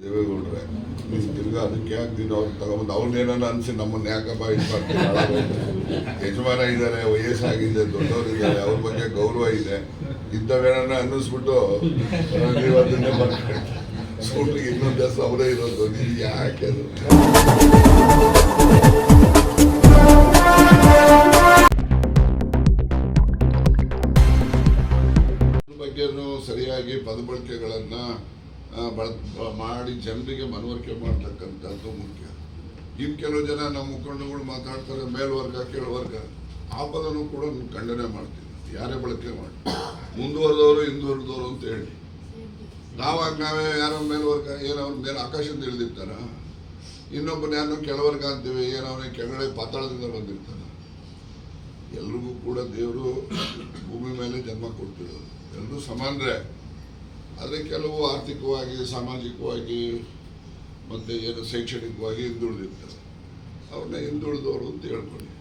ದೇವೇಗೌಡ್ರೆ, ನೀವು ತಿರ್ಗಾ ಅದಕ್ಕೆ ಯಾಕೆ ನೀನು ಅವ್ರು ತಗೊಂಬಂದು ಅವ್ರನ್ನೇನ ಅನ್ಸಿ ನಮ್ಮನ್ನ ಯಾಕಪ್ಪ ಇದು ಮಾಡ್ತೀವಿ ಯಜಮಾನ ಇದ್ದಾರೆ ವಯಸ್ಸಾಗಿದೆ ದೊಡ್ಡವರಿದ್ದಾರೆ ಅವ್ರ ಬಗ್ಗೆ ಗೌರವ ಇದೆ. ಇದ್ದವೇನ ಅನ್ನಿಸ್ಬಿಟ್ಟು ನೀವು ಅದನ್ನೇ ಬರ್ಕೊಂಡು ಸ್ಕೂಟ್ರಿಗೆ ಇನ್ನೊಂದು ದಿವಸ ಅವರೇ ಇರೋದು ನೀವು ಯಾಕೆ ಅದು? ಮಾಡಿ ಜನರಿಗೆ ಮನವರಿಕೆ ಮಾಡ್ತಕ್ಕಂಥದ್ದು ಮುಖ್ಯ. ಇನ್ನು ಕೆಲವು ಜನ ನಮ್ಮ ಮುಖಂಡಗಳು ಮಾತಾಡ್ತಾರೆ, ಮೇಲ್ವರ್ಗ, ಕೆಳವರ್ಗ. ಆ ಪದನೂ ಕೂಡ ಖಂಡನೆ ಮಾಡ್ತೀನಿ ಯಾರೇ ಬಳಕೆ ಮಾಡಿ. ಮುಂದುವರೆದವರು, ಹಿಂದುವರೆದವರು ಅಂತ ಹೇಳಿ. ನಾವಾಗ ನಾವೇ ಯಾರೋ ಮೇಲ್ವರ್ಗ, ಏನೋ ಮೇಲೆ ಆಕಾಶದಿಂದ ಇಳಿದಿರ್ತಾರ? ಇನ್ನೊಬ್ಬನ ಯಾರನ್ನೋ ಕೆಳವರ್ಗ ಅಂತೀವಿ, ಏನೋ ಅವನೇ ಕೆಳಗಡೆ ಪಾತಾಳದಿಂದ ಬಂದಿರ್ತಾನ? ಎಲ್ರಿಗೂ ಕೂಡ ದೇವರು ಭೂಮಿ ಮೇಲೆ ಜನ್ಮ ಕೊಡ್ತಿರೋದು. ಎಲ್ಲರೂ ಸಮಾನರೇ. ಆದರೆ ಕೆಲವು ಆರ್ಥಿಕವಾಗಿ, ಸಾಮಾಜಿಕವಾಗಿ, ಮತ್ತು ಏನು ಶೈಕ್ಷಣಿಕವಾಗಿ ಹಿಂದುಳಿದಿರ್ತಾರೆ ಅವ್ರನ್ನ ಹಿಂದುಳಿದವರು ಅಂತ ಹೇಳ್ಕೊಳ್ಳಿ.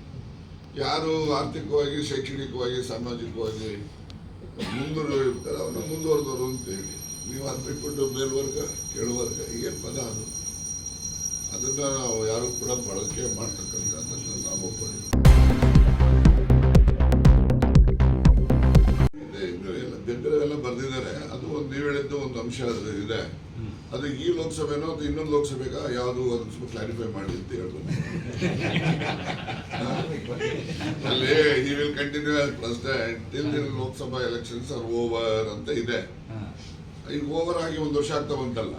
ಯಾರು ಆರ್ಥಿಕವಾಗಿ, ಶೈಕ್ಷಣಿಕವಾಗಿ, ಸಾಮಾಜಿಕವಾಗಿ ಮುಂದುವರಿದಿರ್ತಾರೆ, ಅವ್ರನ್ನ ಮುಂದುವರೆದವರು ಅಂತ ಹೇಳಿ. ನೀವು ಅದು ಬಿಟ್ಬಿಟ್ಟು ಮೇಲ್ವರ್ಗ, ಕೆಳವರ್ಗ ಏನು ಪದ ಅದು? ಅದನ್ನು ನಾವು ಯಾರು ಕೂಡ ಬಳಕೆ ಮಾಡ್ತಕ್ಕಂಥದ್ದನ್ನು ಲೋಕಸಭೆನೋ ಅಥವಾ ಇನ್ನೊಂದು ಲೋಕಸಭೆಗ? ಯಾವುದು ಅದನ್ನ ಸ್ವಲ್ಪ ಕ್ಲಾರಿಫೈ ಮಾಡಿ ಅಂತ ಹೇಳ್ಬೋದು. ಅಲ್ಲೇ he will continue as president till ದಿನ ಲೋಕಸಭಾ ಎಲೆಕ್ಷನ್ಸ್ ಆರ್ ಓವರ್ ಅಂತ ಇದೆ. ಈಗ ಓವರ್ ಆಗಿ ಒಂದು ವರ್ಷ ಆಗ್ತಾ ಬಂತಲ್ಲ?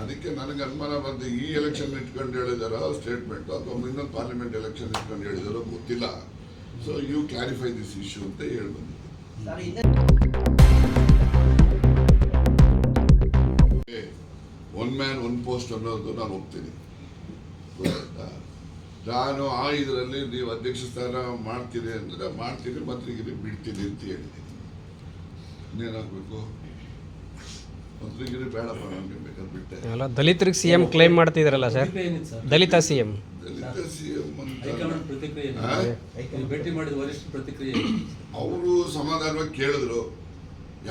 ಅದಕ್ಕೆ ನನಗೆ ಅನುಮಾನ ಬಂತು ಈ ಎಲೆಕ್ಷನ್ ಇಟ್ಕೊಂಡು ಹೇಳಿದಾರೋ ಸ್ಟೇಟ್ಮೆಂಟ್ ಅಥವಾ ಇನ್ನೊಂದು ಪಾರ್ಲಿಮೆಂಟ್ ಎಲೆಕ್ಷನ್ ಇಟ್ಕೊಂಡು ಹೇಳಿದಾರೋ ಗೊತ್ತಿಲ್ಲ. So you clarify this issue ಅಂತ ಹೇಳಿ ಬಂದಿದ್ದೆ ಒನ್ ಮ್ಯಾನ್ ಒನ್ ಪೋಸ್ಟ್ ಅನ್ನೋದು ನಾನು ಹೋಗ್ತೀನಿ? ನಾನು ಆ ಇದರಲ್ಲಿ ನೀವು ಅಧ್ಯಕ್ಷ ಸ್ಥಾನ ಮಾಡ್ತೀರಿ ಅಂದ್ರೆ ಮಾಡ್ತೀನಿ ಮಂತ್ರಿಗಿರಿ ಬಿಡ್ತೀನಿ ಅಂತ ಹೇಳಿದ್ದೀನಿ ಇನ್ನೇನಾಗಬೇಕು? ಮಂತ್ರಿಗಿರಿ ಬೇಡಪ್ಪ ನನಗೆ ಬೇಕಾದ್ರೆ ಬಿಟ್ಟೆ. ಅಲ್ಲ ದಲಿತರಿಗೆ ಸಿ ಎಂ ಕ್ಲೈಮ್ ಮಾಡ್ತಿದ್ರಲ್ಲ ಸರ್? ದಲಿತ ಸಿ ಎಂ ದಲಿತ ಸಿಎಂ ಎಂ ಅಂತ. ಭೇಟಿ ಮಾಡಿದ ವರಿಷ್ಠ ಪ್ರತಿಕ್ರಿಯೆ? ಅವರು ಸಮಾಧಾನವಾಗಿ ಕೇಳಿದ್ರು.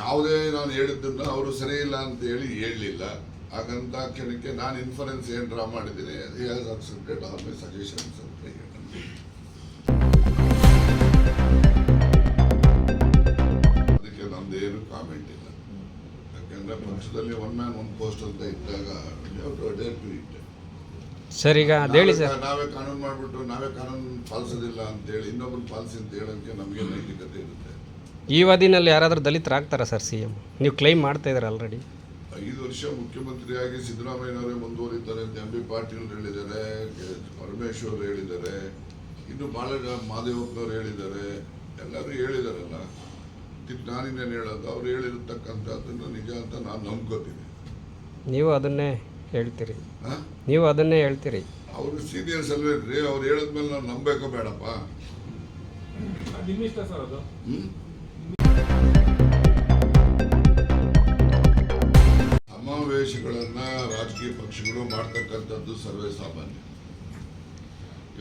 ಯಾವುದೇ ನಾನು ಹೇಳಿದ್ದನ್ನು ಅವರು ಸರಿ ಇಲ್ಲ ಅಂತ ಹೇಳಿ ಹೇಳಲಿಲ್ಲ. ಹಾಗಂತ ಕೇಳಕ್ಕೆ ನಾನು ಇನ್ಫರೆನ್ಸ್ ಏನು ಡ್ರಾ ಮಾಡಿದ್ದೀನಿ ಅದು has accepted all my suggestions ಅಂತ ಅದಕ್ಕೆ ಅದಕ್ಕೆ ನಮ್ದೇನು ಕಾಮೆಂಟ್ ಇಲ್ಲ. ಯಾಕಂದ್ರೆ ಪಕ್ಷದಲ್ಲಿ ಒನ್ ಮ್ಯಾನ್ ಒನ್ ಪೋಸ್ಟ್ ಅಂತ ಇದ್ದಾಗ ಇಟ್ ಸರ್ ಈಗ ಹೇಳಿ ಸರ್. ನಾವೇ ಕಾನೂನು ಮಾಡ್ಬಿಟ್ಟು ನಾವೇ ಕಾನೂನು ಪಾಲಿಸೋದಿಲ್ಲ ಅಂತ ಹೇಳಿ ಇನ್ನೊಬ್ಬರು ಪಾಲಿಸಿ ಅಂತ ಹೇಳೋಕ್ಕೆ ನಮಗೆ ನೈತಿಕತೆ ಇರುತ್ತೆ. ಈ ವದಿನಲ್ಲಿ ಯಾರಾದರೂ ದಲಿತರಾಗ್ತಾರಾ ಸರ್ ಸಿ ಎಂ ನೀವು ಕ್ಲೈಮ್ ಮಾಡ್ತಾ ಇದ್ದಾರೆ ಆಲ್ರೆಡಿ ಐದು ವರ್ಷ ಮುಖ್ಯಮಂತ್ರಿಯಾಗಿ ಸಿದ್ದರಾಮಯ್ಯನವರೇ ಮುಂದುವರಿತಾರೆ ಅಂತ ಎಂ ಬಿ ಪಾಟೀಲ್ ಹೇಳಿದ್ದಾರೆ ಪರಮೇಶ್ವರ್ ಹೇಳಿದ್ದಾರೆ ಇನ್ನು ಭಾಳ ಜನ ಮಾದೇವಪ್ಪನವ್ರು ಹೇಳಿದ್ದಾರೆ ಎಲ್ಲರೂ ಹೇಳಿದಾರಲ್ಲ. ಇದಕ್ಕೆ ನಾನಿನ್ನೇನು ಹೇಳೋದು? ಅವ್ರು ಹೇಳಿರತಕ್ಕಂಥದ್ದನ್ನು ನಿಜ ಅಂತ ನಾನು ನಂಬ್ಕೋತೀನಿ. ನೀವು ಅದನ್ನೇ ಹೇಳ್ತೀರಿ. ಹಾಂ ನೀವು ಅದನ್ನೇ ಹೇಳ್ತೀರಿ. ಅವರು ಸೀನಿಯರ್ಸ್ ಅಲ್ವೇನ್ರಿ? ಅವ್ರು ಹೇಳಿದ್ಮೇಲೆ ನಾನು ನಂಬಬೇಕೋ ಬೇಡಪ್ಪ? ಪಕ್ಷಗಳು ಮಾಡ್ತಕ್ಕಂಥದ್ದು ಸರ್ವೇ ಸಾಮಾನ್ಯ.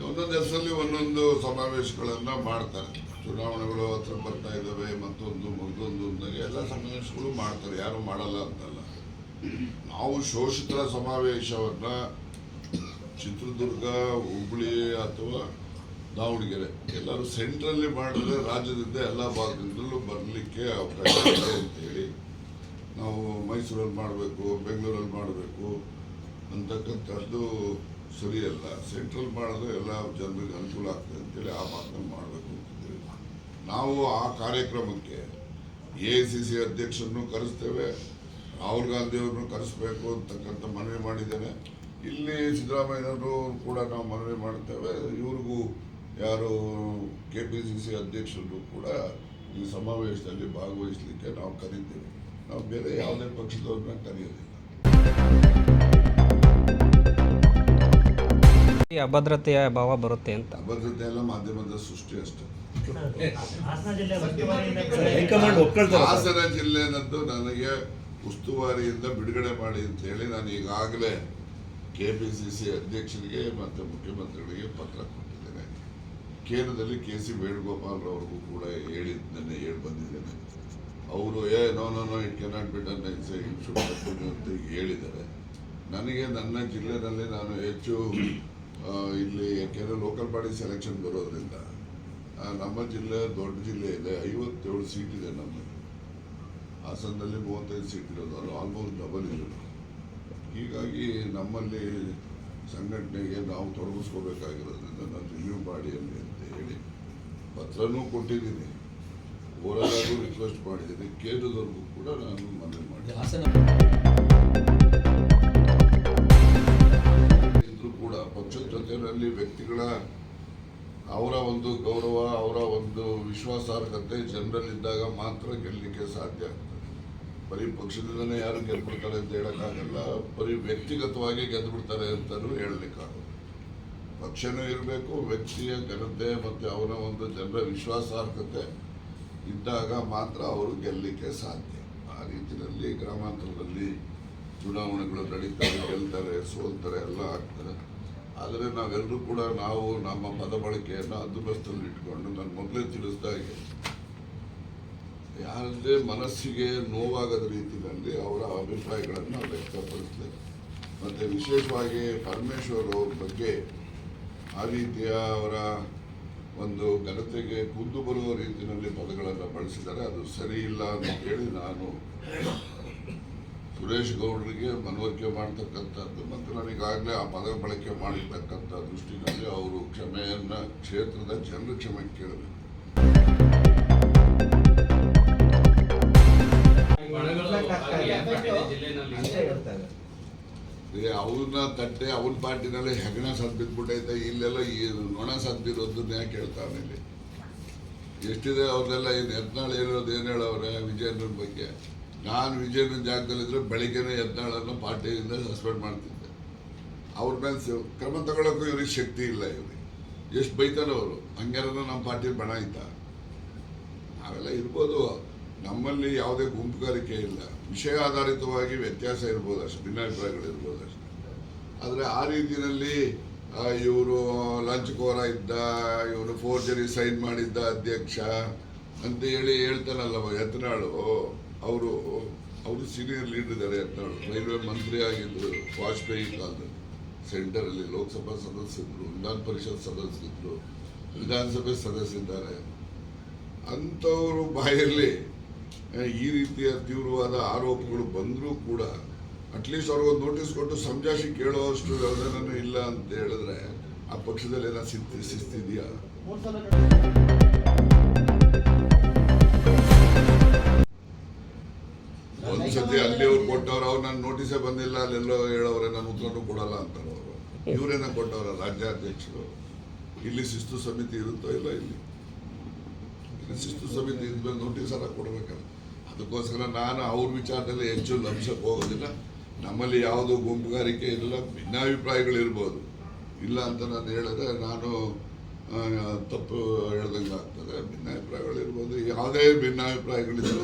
ಒಂದೊಂದು ಹೆಸರಲ್ಲಿ ಒಂದೊಂದು ಸಮಾವೇಶಗಳನ್ನು ಮಾಡ್ತಾರೆ. ಚುನಾವಣೆಗಳು ಹತ್ರ ಬರ್ತಾ ಇದ್ದಾವೆ ಮತ್ತೊಂದು ಮತ್ತೊಂದು ಅಂದಾಗ ಎಲ್ಲ ಸಮಾವೇಶಗಳು ಮಾಡ್ತಾರೆ. ಯಾರು ಮಾಡಲ್ಲ ಅಂತಲ್ಲ. ನಾವು ಶೋಷಿತರ ಸಮಾವೇಶವನ್ನ ಚಿತ್ರದುರ್ಗ, ಹುಬ್ಳಿ ಅಥವಾ ದಾವಣಗೆರೆ ಎಲ್ಲರೂ ಸೆಂಟ್ರಲ್ಲಿ ಮಾಡಿದ್ರೆ ರಾಜ್ಯದಿಂದ ಎಲ್ಲ ಭಾಗದಿಂದಲೂ ಬರಲಿಕ್ಕೆ ಅವಕಾಶ ಇದೆ ಅಂತೇಳಿ ನಾವು ಮೈಸೂರಲ್ಲಿ ಮಾಡಬೇಕು, ಬೆಂಗಳೂರಲ್ಲಿ ಮಾಡಬೇಕು ಅಂತಕ್ಕಂಥದ್ದು ಸರಿಯಲ್ಲ. ಸೆಂಟ್ರಲ್ ಮಾಡಿದ್ರೆ ಎಲ್ಲ ಜನರಿಗೆ ಅನುಕೂಲ ಆಗ್ತದೆ ಅಂತೇಳಿ ಆ ಮಾತನ್ನು ಮಾಡಬೇಕು ಅಂತಿದ್ದೇವೆ. ನಾವು ಆ ಕಾರ್ಯಕ್ರಮಕ್ಕೆ ಎ ಐ ಸಿ ಸಿ ಅಧ್ಯಕ್ಷರನ್ನು ಕರೆಸ್ತೇವೆ, ರಾಹುಲ್ ಗಾಂಧಿ ಅವ್ರನ್ನು ಕರೆಸ್ಬೇಕು ಅಂತಕ್ಕಂಥ ಮನವಿ ಮಾಡಿದ್ದೇನೆ. ಇಲ್ಲಿ ಸಿದ್ದರಾಮಯ್ಯನವರು ಕೂಡ ನಾವು ಮನವಿ ಮಾಡ್ತೇವೆ ಇವ್ರಿಗೂ ಯಾರು ಕೆ ಪಿ ಸಿ ಸಿ ಅಧ್ಯಕ್ಷರು ಕೂಡ ಈ ಸಮಾವೇಶದಲ್ಲಿ ಭಾಗವಹಿಸಲಿಕ್ಕೆ ನಾವು ಕರೀತೇವೆ. ನಾವು ಬೇರೆ ಯಾವುದೇ ಪಕ್ಷದವ್ರನ್ನ ಕರೆಯೋದಿಲ್ಲ. ಈ ಅಭದ್ರತೆಯ ಭಾವ ಬರುತ್ತೆ ಅಂತ. ಅಭದ್ರತೆ ಎಲ್ಲ ಮಾಧ್ಯಮದ ಸೃಷ್ಟಿ ಅಷ್ಟೇ. ಹಾಸನ ಜಿಲ್ಲೆ ಬಗ್ಗೆ ಹೈಕಮಾಂಡ್ ಒಪ್ಕೊಳ್ತಾರೆ. ಸರ್. ಹಾಸನ ಜಿಲ್ಲೆನದ್ದು ನನಗೆ ಉಸ್ತುವಾರಿಯಿಂದ ಬಿಡುಗಡೆ ಮಾಡಿ ಅಂತ ಹೇಳಿ ನಾನು ಈಗಾಗಲೇ ಕೆ ಪಿ ಸಿ ಸಿ ಅಧ್ಯಕ್ಷರಿಗೆ ಮತ್ತು ಮುಖ್ಯಮಂತ್ರಿಗಳಿಗೆ ಪತ್ರ ಕೊಟ್ಟಿದ್ದೇನೆ. ಕೇಂದ್ರದಲ್ಲಿ ಕೆ ಸಿ ವೇಣುಗೋಪಾಲ್ ಅವ್ರಿಗೂ ಕೂಡ ಹೇಳಿ ನನ್ನ ಹೇಳಿ ಬಂದಿದ್ದೇನೆ. ಅವರು ಏ no no no it cannot be done ಅಂತ ಹೇಳಿದ್ದಾರೆ. ನನಗೆ ನನ್ನ ಜಿಲ್ಲೆನಲ್ಲಿ ನಾನು ಹೆಚ್ಚು ಇಲ್ಲಿ ಯಾಕೆಂದ್ರೆ ಲೋಕಲ್ ಬಾಡಿ ಸೆಲೆಕ್ಷನ್ ಬರೋದ್ರಿಂದ ನಮ್ಮ ಜಿಲ್ಲೆ ದೊಡ್ಡ ಜಿಲ್ಲೆ ಇದೆ ಐವತ್ತೇಳು ಸೀಟ್ ಇದೆ ನಮ್ಮ ಹಾಸನದಲ್ಲಿ ಮೂವತ್ತೈದು ಸೀಟ್ ಇರೋದು ಅದು ಆಲ್ಮೋಸ್ಟ್ ಡಬಲ್ ಇರೋದು ಹೀಗಾಗಿ ನಮ್ಮಲ್ಲಿ ಸಂಘಟನೆಗೆ ನಾವು ತೊಡಗಿಸ್ಕೋಬೇಕಾಗಿರೋದ್ರಿಂದ ನಾನು ರಿವ್ಯೂ ಮಾಡಿ ಅಲ್ಲಿ ಅಂತ ಹೇಳಿ ಪತ್ರನೂ ಕೊಟ್ಟಿದ್ದೀನಿ. ಓರಲಾಗೂ ರಿಕ್ವೆಸ್ಟ್ ಮಾಡಿದ್ದೀನಿ. ಕೇಂದ್ರದವ್ರಿಗೂ ಕೂಡ ನಾನು ಮನವಿ ಮಾಡಿ ಹಾಸನ ವ್ಯಕ್ತಿಗಳ ಅವರ ಒಂದು ಗೌರವ, ಅವರ ಒಂದು ವಿಶ್ವಾಸಾರ್ಹತೆ ಜನರಲ್ಲಿದ್ದಾಗ ಮಾತ್ರ ಗೆಲ್ಲಲಿಕ್ಕೆ ಸಾಧ್ಯ ಆಗ್ತದೆ. ಬರೀ ಪಕ್ಷದಿಂದಲೇ ಯಾರು ಗೆದ್ಬಿಡ್ತಾರೆ ಅಂತ ಹೇಳೋಕ್ಕಾಗಲ್ಲ. ಬರೀ ವ್ಯಕ್ತಿಗತವಾಗಿ ಗೆದ್ಬಿಡ್ತಾರೆ ಅಂತಲೂ ಹೇಳಲಿಕ್ಕಾಗಲ್ಲ. ಪಕ್ಷನೂ ಇರಬೇಕು, ವ್ಯಕ್ತಿಯ ಘನತೆ ಮತ್ತು ಅವನ ಒಂದು ಜನರ ವಿಶ್ವಾಸಾರ್ಹತೆ ಇದ್ದಾಗ ಮಾತ್ರ ಅವರು ಗೆಲ್ಲಲಿಕ್ಕೆ ಸಾಧ್ಯ. ಆ ರೀತಿಯಲ್ಲಿ ಗ್ರಾಮಾಂತರದಲ್ಲಿ ಚುನಾವಣೆಗಳು ನಡೀತಾರೆ, ಗೆಲ್ತಾರೆ, ಸೋಲ್ತಾರೆ, ಎಲ್ಲ ಆಗ್ತಾರೆ ಆದರೆ ನಾವೆಲ್ಲರೂ ಕೂಡ ನಾವು ನಮ್ಮ ಪದ ಬಳಕೆಯನ್ನು ಹದ್ದುಬಸ್ತಲ್ಲಿ ಇಟ್ಕೊಂಡು ನಾನು ಮೊದಲೇ ತಿಳಿಸ್ದಾಗೆ ಯಾರದೇ ಮನಸ್ಸಿಗೆ ನೋವಾಗದ ರೀತಿಯಲ್ಲಿ ಅವರ ಅಭಿಪ್ರಾಯಗಳನ್ನು ವ್ಯಕ್ತಪಡಿಸಿದೆ ಮತ್ತು ವಿಶೇಷವಾಗಿ ಪರಮೇಶ್ವರ್ ಬಗ್ಗೆ ಆ ರೀತಿಯ ಅವರ ಒಂದು ಘನತೆಗೆ ಕುದ್ದು ಬರುವ ರೀತಿಯಲ್ಲಿ ಪದಗಳನ್ನು ಬಳಸಿದ್ದಾರೆ. ಅದು ಸರಿ ಇಲ್ಲ ಅಂತ ಹೇಳಿ ನಾನು ಸುರೇಶ್ ಗೌಡರಿಗೆ ಮನವರಿಕೆ ಮಾಡ್ತಕ್ಕಂಥದ್ದು ಮತ್ತು ನನಗಾಗಲೇ ಆ ಪದ ಬಳಕೆ ಮಾಡಿರ್ತಕ್ಕಂಥ ದೃಷ್ಟಿನಲ್ಲಿ ಅವರು ಕ್ಷಮೆಯನ್ನು, ಕ್ಷೇತ್ರದ ಜನರ ಕ್ಷಮೆ ಕೇಳಬೇಕು. ಅವ್ರನ್ನ ತಟ್ಟೆ, ಅವ್ರ ಪಾರ್ಟಿನಲ್ಲಿ ಹೆಗಣ ಸದ್ ಬಿದ್ಬಿಟ್ಟೈತೆ, ಇಲ್ಲೆಲ್ಲ ಈ ನೊಣ ಸದ್ ಯಾಕೆ ಹೇಳ್ತಾರೆ ಇಲ್ಲಿ. ಎಷ್ಟಿದೆ ಅವ್ರನ್ನೆಲ್ಲ ಏನು ಯತ್ನಾಳ್ ಹೇಳೋದು ಏನು ಹೇಳೋರೆ ವಿಜಯನ ಬಗ್ಗೆ? ನಾನು ವಿಜಯನ ಜಾಗದಲ್ಲಿದ್ದರೆ ಬೆಳಿಗ್ಗೆನೇ ಯತ್ನಾಳನ್ನು ಪಾರ್ಟಿಯಿಂದ ಸಸ್ಪೆಂಡ್ ಮಾಡ್ತಿದ್ದೆ. ಅವ್ರ ಮೇಲೆ ಕ್ರಮ ತಗೊಳ್ಳೋಕ್ಕೂ ಇವ್ರಿಗೆ ಶಕ್ತಿ ಇಲ್ಲ ಇವ್ರಿಗೆ. ಎಷ್ಟು ಬೈತಾರೆ ಅವರು. ಹಂಗಾರ ನಮ್ಮ ಪಾರ್ಟಿ ಬಣ ಇದ್ದ. ನಾವೆಲ್ಲ ಇರ್ಬೋದು. ನಮ್ಮಲ್ಲಿ ಯಾವುದೇ ಗುಂಪುಗಾರಿಕೆ ಇಲ್ಲ. ವಿಷಯ ಆಧಾರಿತವಾಗಿ ವ್ಯತ್ಯಾಸ ಇರ್ಬೋದು ಅಷ್ಟು. ಭಿನ್ನಾಭಿಪ್ರಾಯಗಳು ಇರ್ಬೋದು ಅಷ್ಟೇ. ಆದರೆ ಆ ರೀತಿಯಲ್ಲಿ ಇವರು ಲಂಚ್ಕೋರ ಇದ್ದ, ಇವರು ಫೋರ್ಜರಿ ಸೈನ್ ಮಾಡಿದ್ದ ಅಧ್ಯಕ್ಷ ಅಂತ ಹೇಳಿ ಹೇಳ್ತಾನಲ್ಲ ಯತ್ನಾಳು. ಅವರು ಅವರು ಸೀನಿಯರ್ ಲೀಡರ್ ಇದ್ದಾರೆ ರೈಲ್ವೆ ಮಂತ್ರಿ ಆಗಿದ್ದರು ವಾಜಪೇಯಿ ಕಾಲದಲ್ಲಿ, ಸೆಂಟರಲ್ಲಿ ಲೋಕಸಭಾ ಸದಸ್ಯರಿದ್ದರು ವಿಧಾನ ಪರಿಷತ್ ಸದಸ್ಯರಿದ್ದರು ವಿಧಾನಸಭೆ ಸದಸ್ಯರಿದ್ದಾರೆ ಅಂಥವರು ಬಾಯಲ್ಲಿ ಈ ರೀತಿಯ ತೀವ್ರವಾದ ಆರೋಪಗಳು ಬಂದರೂ ಕೂಡ ಅಟ್ಲೀಸ್ಟ್ ಅವ್ರಿಗೊಂದು ನೋಟಿಸ್ ಕೊಟ್ಟು ಸಂಜಾಸಿ ಕೇಳೋಷ್ಟು ಯಾವುದೇನೂ ಇಲ್ಲ ಅಂತ ಹೇಳಿದ್ರೆ, ಆ ಪಕ್ಷದಲ್ಲಿ ಏನೋ ಸಿಸ್ತಿದೆಯಾ ಒಂದ್ಸತಿ ಅಲ್ಲಿ ಅವ್ರು ಕೊಟ್ಟವ್ರು ಅವ್ರು ನಾನು ನೋಟಿಸೇ ಬಂದಿಲ್ಲ ಅಲ್ಲೆಲ್ಲೋ ಹೇಳೋರೆ ನಾನು ಉತ್ತರನೂ ಕೊಡಲ್ಲ ಅಂತಾರೆ ಅವರು. ಇವರೇನ ಕೊಟ್ಟವ್ರ ರಾಜ್ಯಾಧ್ಯಕ್ಷರು. ಇಲ್ಲಿ ಶಿಸ್ತು ಸಮಿತಿ ಇರುತ್ತೋ ಇಲ್ಲ ಇಲ್ಲಿ? ಶಿಸ್ತು ಸಮಿತಿ ಇದ್ಮೇಲೆ ನೋಟಿಸ್ ಎಲ್ಲ ಕೊಡ್ಬೇಕಲ್ಲ. ಅದಕ್ಕೋಸ್ಕರ ನಾನು ಅವ್ರ ವಿಚಾರದಲ್ಲಿ ಹೆಚ್ಚು ಲಂಶಕ್ಕೆ ಹೋಗೋದಿಲ್ಲ. ನಮ್ಮಲ್ಲಿ ಯಾವುದೋ ಗುಂಪುಗಾರಿಕೆ ಇಲ್ಲ ಭಿನ್ನಾಭಿಪ್ರಾಯಗಳಿರ್ಬೋದು ಇಲ್ಲ ಅಂತ ನಾನು ಹೇಳಿದ್ರೆ ನಾನು ತಪ್ಪು ಹೇಳ್ದಂಗೆ ಆಗ್ತದೆ. ಭಿನ್ನಾಭಿಪ್ರಾಯಗಳಿರ್ಬೋದು ಯಾವುದೇ ಭಿನ್ನಾಭಿಪ್ರಾಯಗಳಿದ್ರು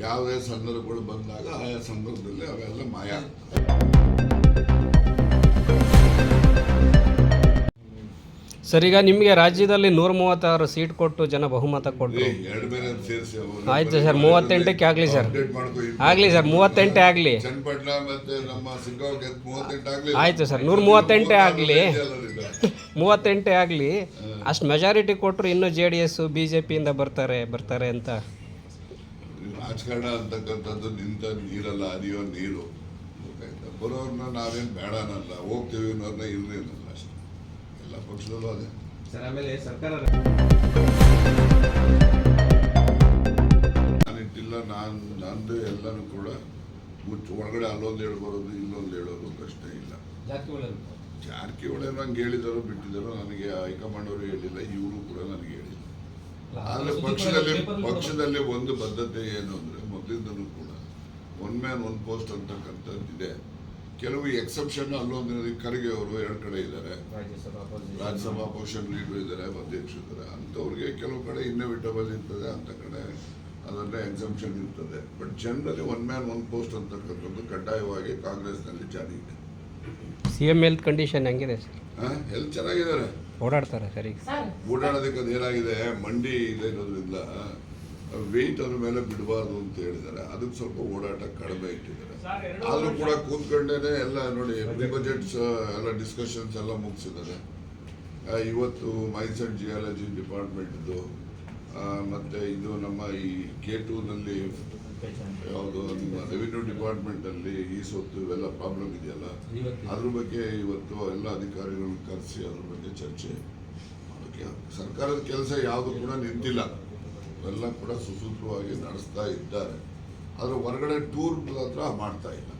ಯಾವುದೇ ಸಂದರ್ಭಗಳು ಬಂದಾಗ ಆಯಾ ಸಂದರ್ಭದಲ್ಲಿ ಅವೆಲ್ಲ ಮಾಯ ಸರ್ ಈಗ ನಿಮಗೆ ರಾಜ್ಯದಲ್ಲಿ ನೂರ ಮೂವತ್ತಾರು ಸೀಟ್ ಕೊಟ್ಟು ಜನ ಬಹುಮತ ಕೊಟ್ಟು ಎರಡು ಮೇಲೆ ಸೇರಿಸಿ ಆಯ್ತು ಸರ್, ಮೂವತ್ತೆಂಟಕ್ಕೆ ಆಗ್ಲಿ ಸರ್. ಆಗ್ಲಿ ಮಾಡ್ಕೊ ಆಗಲಿ ಸರ್ ಮೂವತ್ತೆಂಟೇ ಆಗಲಿ. ಚನ್ನಪಟ್ಟಣ ಮತ್ತೆ ನಮ್ಮ ಸಿಂಗಾವ್ ಮೂವತ್ತೆಂಟು ಆಗ್ಲಿ. ಆಯ್ತು ಸರ್, ನೂರ ಮೂವತ್ತೆಂಟೇ ಆಗ್ಲಿ. ಆಗ್ಲಿ. ಮೂವತ್ತೆಂಟೇ ಆಗಲಿ. ಅಷ್ಟು ಮೆಜಾರಿಟಿ ಕೊಟ್ಟರು ಇನ್ನೂ J D S B J ಪಿಯಿಂದ ಬರ್ತಾರೆ ಬರ್ತಾರೆ ಅಂತ. ರಾಜಕಾರಣ ಅಂತಕ್ಕಂಥದ್ದು ನಿಂತ ನೀರಲ್ಲ ಹರಿಯೋ ನೀರು ಗೊತ್ತಾಯ್ತಾ? ಬರೋರ್ನ ನಾವೇನು ಬೇಡ ಅನ್ನಲ್ಲ ಹೋಗ್ತೀವಿ ಅನ್ನೋರ್ನ ಇಲ್ರಿ ಅನ್ನಲ್ಲ ಅಷ್ಟೇ. ಎಲ್ಲ ಪಕ್ಷದಲ್ಲೂ ಅದೇ. ಸರ್ ಆಮೇಲೆ ಸರ್ಕಾರ ನಾನಿಟ್ಟಿಲ್ಲ ನಾನು ನಂದು ಎಲ್ಲನೂ ಕೂಡ ಮುಚ್ಚು. ಒಳಗಡೆ ಅಲ್ಲೊಂದು ಹೇಳ್ಬರೋದು ಇಲ್ಲೊಂದು ಹೇಳೋದು ಪ್ರಶ್ನೆ ಇಲ್ಲ. ಜಾರಕಿಹೊಳಿ ಜಾರಕಿಹೊಳಿ ನಂಗೆ ಹೇಳಿದರು ಬಿಟ್ಟಿದ್ದರು ನನಗೆ ಹೈಕಮಾಂಡ್ ಅವರು ಹೇಳಿಲ್ಲ ಇವರು ಕೂಡ ನನಗೆ ಹೇಳಿಲ್ಲ. ಆದರೆ ಪಕ್ಷದಲ್ಲಿ ಪಕ್ಷದಲ್ಲಿ ಒಂದು ಬದ್ಧತೆ ಏನು ಅಂದ್ರೆ ಮೊದಲಿಂದನೂ ಕೂಡ ಒನ್ ಮ್ಯಾನ್ ಒನ್ ಪೋಸ್ಟ್ ಅಂತಕ್ಕಂಥದ್ದಿದೆ. ಕೆಲವು ಎಕ್ಸೆಪ್ಷನ್ ಅಲ್ಲೊಂದು ಖರ್ಗೆ ಅವರು ಎರಡು ಕಡೆ ಇದ್ದಾರೆ. ರಾಜ್ಯಸಭಾ ಅಪೋಸಿಷನ್ ಲೀಡರ್ ಇದ್ದಾರೆ ಅಧ್ಯಕ್ಷರು ಇದ್ದಾರೆ. ಅಂಥವ್ರಿಗೆ ಕೆಲವು ಕಡೆ ಇನ್ನೆವಿಟಬಲ್ ಇರ್ತದೆ ಅಂತ ಕಡೆ ಅದರಲ್ಲೇ ಎಕ್ಸೆಪ್ಷನ್ ಇರ್ತದೆ. ಬಟ್ ಜನರಲ್ಲಿ ಒನ್ ಮ್ಯಾನ್ ಒನ್ ಪೋಸ್ಟ್ ಅಂತಕ್ಕಂಥದ್ದು ಕಡ್ಡಾಯವಾಗಿ ಕಾಂಗ್ರೆಸ್ನಲ್ಲಿ ಜಾರಿ ಇದೆ. ಸಿ ಎಂ ಹೆಲ್ತ್ ಕಂಡೀಷನ್ ಹೆಂಗಿದೆ ಸರ್? ಹೆಲ್ತ್ ಚೆನ್ನಾಗಿದ್ದಾರೆ. ಓಡಾಡ್ತಾರೆ ಸರಿ. ಓಡಾಡೋದಕ್ಕೆ ಅದು ಏನಾಗಿದೆ? ಮಂಡಿ ಇದೆ ಇರೋದ್ರಿಂದ ವೆಯ್ಟ್ ಅದ್ರ ಮೇಲೆ ಬಿಡಬಾರ್ದು ಅಂತ ಹೇಳಿದ್ದಾರೆ. ಅದಕ್ಕೆ ಸ್ವಲ್ಪ ಓಡಾಟ ಕಡಿಮೆ ಇಟ್ಟಿದ್ದಾರೆ. ಆದರೂ ಕೂಡ ಕೂತ್ಕೊಂಡೇನೆ ಎಲ್ಲ ನೋಡಿ ಪ್ರಿ ಬಜೆಟ್ಸ್ ಎಲ್ಲ ಡಿಸ್ಕಷನ್ಸ್ ಎಲ್ಲ ಮುಗಿಸಿದ್ದಾರೆ. ಇವತ್ತು ಮೈನ್ಸ್ ಆ್ಯಂಡ್ ಜಿಯಾಲಜಿ ಡಿಪಾರ್ಟ್ಮೆಂಟ್ದು ಮತ್ತು ಇದು ನಮ್ಮ ಈ ಕೆ ಟೂನಲ್ಲಿ ಯಾವುದು ನಿಮ್ಮ ರೆವಿನ್ಯೂ ಡಿಪಾರ್ಟ್ಮೆಂಟಲ್ಲಿ ಈ ಸೊತ್ತು ಇವೆಲ್ಲ ಪ್ರಾಬ್ಲಮ್ ಇದೆಯಲ್ಲ? ಅದ್ರ ಬಗ್ಗೆ ಇವತ್ತು ಎಲ್ಲ ಅಧಿಕಾರಿಗಳನ್ನ ಕರೆಸಿ ಅದ್ರ ಬಗ್ಗೆ ಚರ್ಚೆ ಮಾಡೋಕ್ಕೆ ಸರ್ಕಾರದ ಕೆಲಸ ಯಾವುದು ಕೂಡ ನಿಂತಿಲ್ಲ. ಎಲ್ಲ ಕೂಡ ಸುಸೂತ್ರವಾಗಿ ನಡೆಸ್ತಾ ಇದ್ದಾರೆ. ಆದ್ರೆ ಹೊರಗಡೆ ಟೂರ್ ಮಾತ್ರ ಮಾಡ್ತಾ ಇಲ್ಲ.